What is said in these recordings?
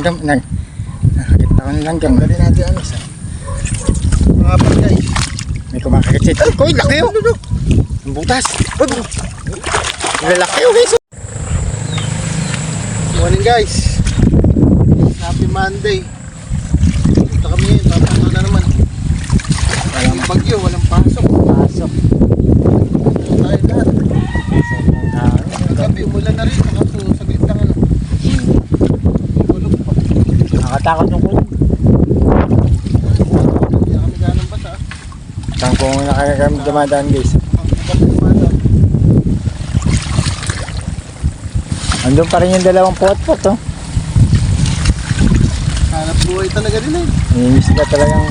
Gam, nag, nakakita ko nilang gam. Dali natin ano sa. Mga pagkay. May kumakakitsit. Ay, koy, laki oh. Ang butas. Lalaki oh, guys. Morning guys. Happy Monday. Dito kami ngayon. Papasok na naman. Walang bagyo, walang pasok. Pasok. Tayo lahat. Gabi, umulan na rin. Kaso saglit lang ano. Kulog pa. Nakakatakot yung kulog. Hindi na kami ganang basa. Saan kung nakakagam dumadaan guys. Andun pa rin yung dalawang pot-pot oh. Hanap buhay talaga nila eh. Nimiss ka talagang,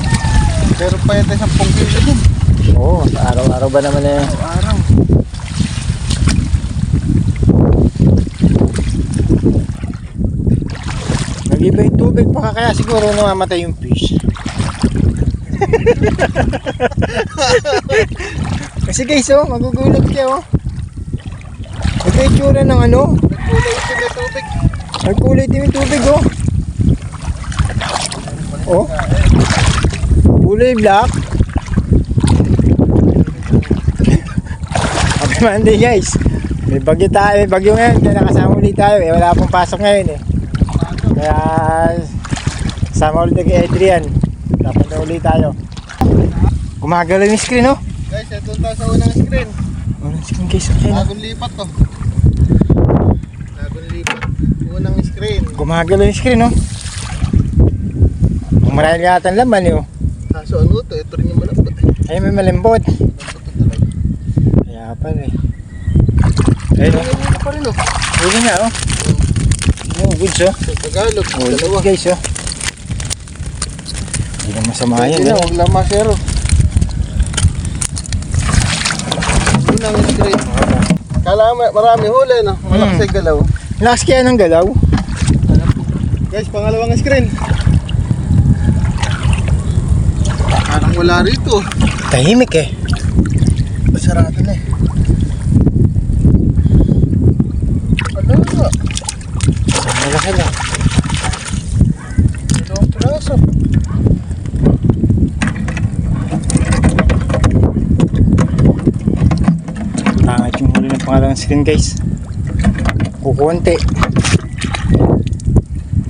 Pero pa yata 10 kilo dun. oo, sa araw-araw ba naman eh. Araw. Nag-iba yung tubig baka kaya siguro namamatay yung fish. Kasi guys oh, magugulog siya oh. Ito yung tsura ng ano, Nagkulay ito may tubig. nagkulay din yung tubig oh. Oh, kulay black. Happy Monday guys. May bagyo tayo, may bagyo ngayon, kaya nakasama ulit tayo eh. Wala pong pasok ngayon eh. Kaya sama ulit kay Adrian. Dapat na ulit tayo. Gumagalaw yung screen oh. Guys, ito tayo sa unang screen. Walang screen guys. Ayun, oh. Bagong lipat to. Bagong lipat. Unang screen. Gumagalaw yung screen oh. Kung marami nga atan laman eh oh. Kaso ano to? Ito rin yung malapot. Ay may malambot. Kaya pala eh. Ayun oh. Ano pa rin oh. Huli nga oh. Oh, goods oh. Sa Tagalog. Oh, Dalawa. guys oh. Hindi na masama yan Pwede na, eh. huwag lang masero. Unang screen. Kala ma- marami huli no? Malakas Hmm. galaw. Lakas kaya ng galaw. Guys, pangalawang screen. Parang wala rito. Tahimik eh. Sarado na eh. Ano? Malaki lang. Dalawang piraso. Pangit yung huli ng pangalawang screen guys. Kukunti.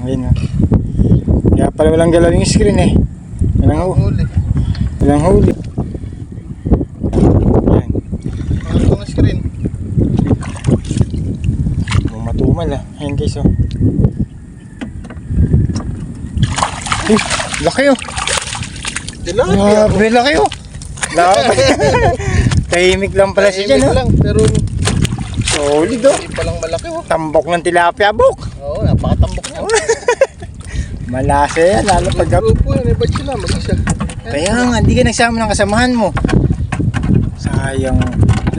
Ayun oh. Kaya pala walang galaw yung screen eh. Walang, hu Huli. walang huli. Yan. Pangalawang screen. Matumal ah. Ayan guys oh. Uy, laki oh. Grabe, laki oh. Laki. Tahimik lang pala siya dyan oh. lang, pero Solid oh. hindi palang malaki oh. Tambok ng tilapia buk. Oo, napakatambok niya. Malasa yan, lalo pag Grupo yun, iba sila, mag-isa. Kaya nga, hindi ka nagsama ng kasamahan mo. Sayang.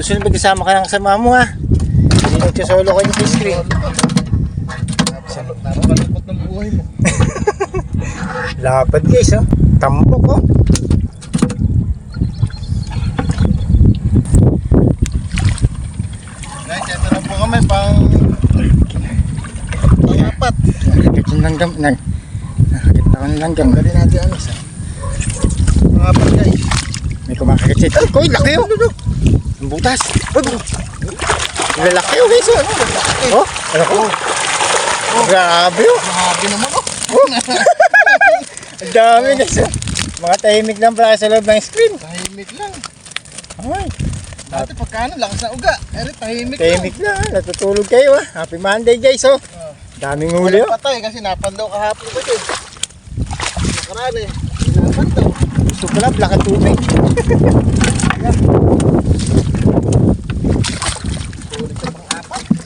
Susunod magkasama ka ng kasama mo ha. Hindi nagsasolo kayo sa screen. Buhay mo. Lapad guys oh. Tambok oh. Guys, ito na po kami pang pang-apat. Nakakit yung langgam. Nag, nakakita ko ng langgam. Dali natin ano sa pang-apat guys. May kumakakitsit. Ay, koy, laki oh. Ang butas. Ang lalaki oh guys oh. Oh, ano ko? Oh, grabe oh. Grabe naman oh. Ang dami guys oh. Mga tahimik lang pala sa loob ng screen. Tahimik lang. Ay, Dati pagkano, lakas na uga. Eri, tahimik, tahimik na. Natutulog kayo ah. Happy Monday guys oh. lang. Daming Oh. huli oh. Patay kasi napandaw kahapon ba ito. Nakaraan eh. Napandaw. Gusto ko lang, lakas tubig.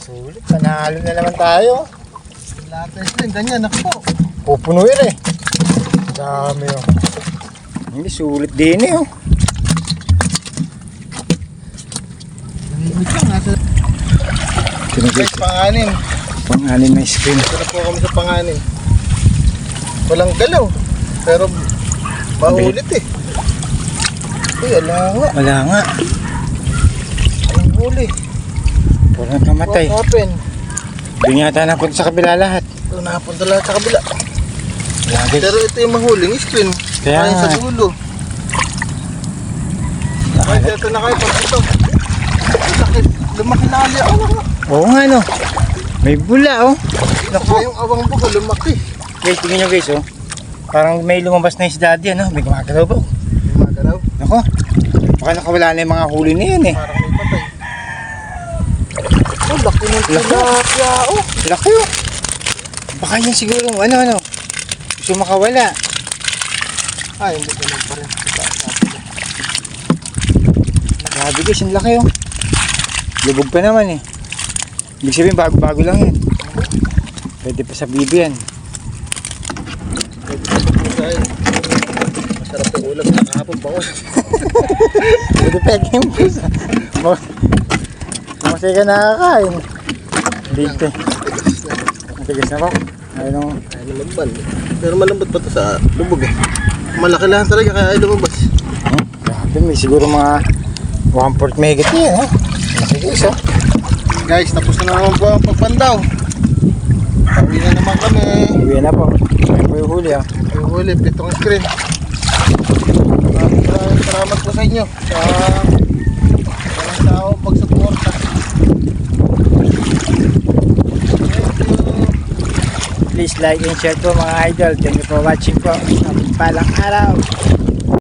Sulit sa na naman tayo. Na screen, ganyan, ako po. Pupunuin eh. Dami oh. Hindi, sulit din eh oh. Tahimik lang, nasa guys, pang-anim. pang anin na screen. Ito na po kami sa pang-anim. Walang galaw. Pero maulit eh. Uy, ala nga. Wala nga. Walang huli. Puro kamatay. What happened? Nga tayo napunta sa kabila lahat. Ito napunta lahat sa kabila. Guys. Pero ito yung mahuling screen. Kaya Kaya sa dulo. Ay, dito na kayo pag ito. Sakit. Lumaki na ali. Nga? Oo nga no. May bula oh. Naku, yung awang buko lumaki. Guys, tingnan nyo guys oh. Parang may lumabas na isda diyan oh. May gumagalaw ba? oh? May magalaw. Nako. Baka nakawala na yung mga huli na yan eh. Parang laki ng tilapia. Oh, Laki oh. Baka yan siguro ano ano. Gusto makawala. ay, hindi ko lang pa rin. Grabe guys, ang laki oh. Lubog pa naman eh. Ibig sabihin bago-bago lang yan. Pwede pa sa bibi yan. Masarap yung ulam na kahapon pa Pwede pwede yung pusa. Masaya ka nakakain. Dito. Matigas na po. Ayun oh. Ay, lumabal. Pero malambot pa to sa lubog eh. Malaki lang talaga kaya ay lumabas. Hmm, grabe, may siguro mga 1-4 megit yan. Laki guys oh. Guys, tapos na naman po ang pagpandaw. Pauwi na naman kami. Uwi na po. Ayun po yung huli ah. Yung huli, pitong screen. Maraming salamat po sa inyo sa walang tao pagsuporta. Thank you. Please like and share po mga idol. Thank you for watching po. Palang araw.